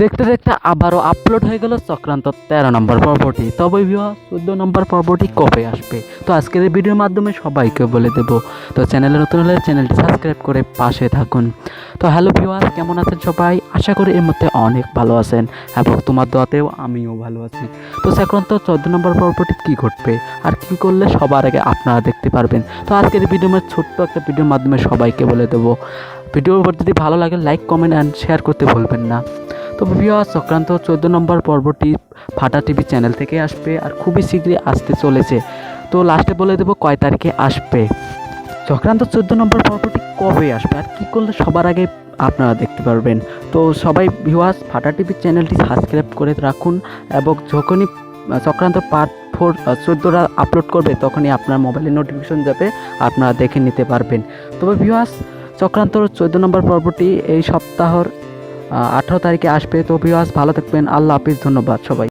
দেখতে দেখতে আবারও আপলোড হয়ে গেল চক্রান্ত তেরো নম্বর পর্বটি। তবে ভিওয়া চোদ্দ নম্বর পর্বটি কবে আসবে? তো আজকের এই ভিডিওর মাধ্যমে সবাইকে বলে দেব। তো চ্যানেলে নতুন হলে চ্যানেলটি সাবস্ক্রাইব করে পাশে থাকুন। তো হ্যালো ভিওয়ার কেমন আছেন সবাই? আশা করি এর মধ্যে অনেক ভালো আছেন এবং তোমার দোয়াতেও আমিও ভালো আছি। তো চক্রান্ত চোদ্দ নম্বর পর্বটি কী ঘটবে আর কি করলে সবার আগে আপনারা দেখতে পারবেন? তো আজকের ভিডিওর ছোট্ট একটা ভিডিওর মাধ্যমে সবাইকে বলে দেবো। ভিডিওর উপর যদি ভালো লাগে লাইক কমেন্ট অ্যান্ড শেয়ার করতে ভুলবেন না। তো ভিওয়া চক্রান্ত চোদ্দ নম্বর পর্বটি ফাটা টিভি চ্যানেল থেকে আসবে আর খুবই শীঘ্রই আসতে চলেছে। তো লাস্টে বলে দেবো কয় তারিখে আসবে। চক্রান্ত চোদ্দ নম্বর পর্বটি কবে আসবে আর কী করলে সবার আগে আপনারা দেখতে পারবেন। তো সবাই ভিওয়াস ফাটা টিভি চ্যানেলটি সাবস্ক্রাইব করে রাখুন এবং যখনই চক্রান্ত পার্ট ফোর চোদ্দোটা আপলোড করবে, তখনই আপনার মোবাইলে নোটিফিকেশন যাবে, আপনারা দেখে নিতে পারবেন। তবে ভিওয়াস চক্রান্তর চোদ্দ নম্বর পর্বটি এই সপ্তাহর আঠারো তারিখে আসবে। তো ভিওয়াস ভালো থাকবেন। আল্লাহ হাফিজ ধন্যবাদ সবাই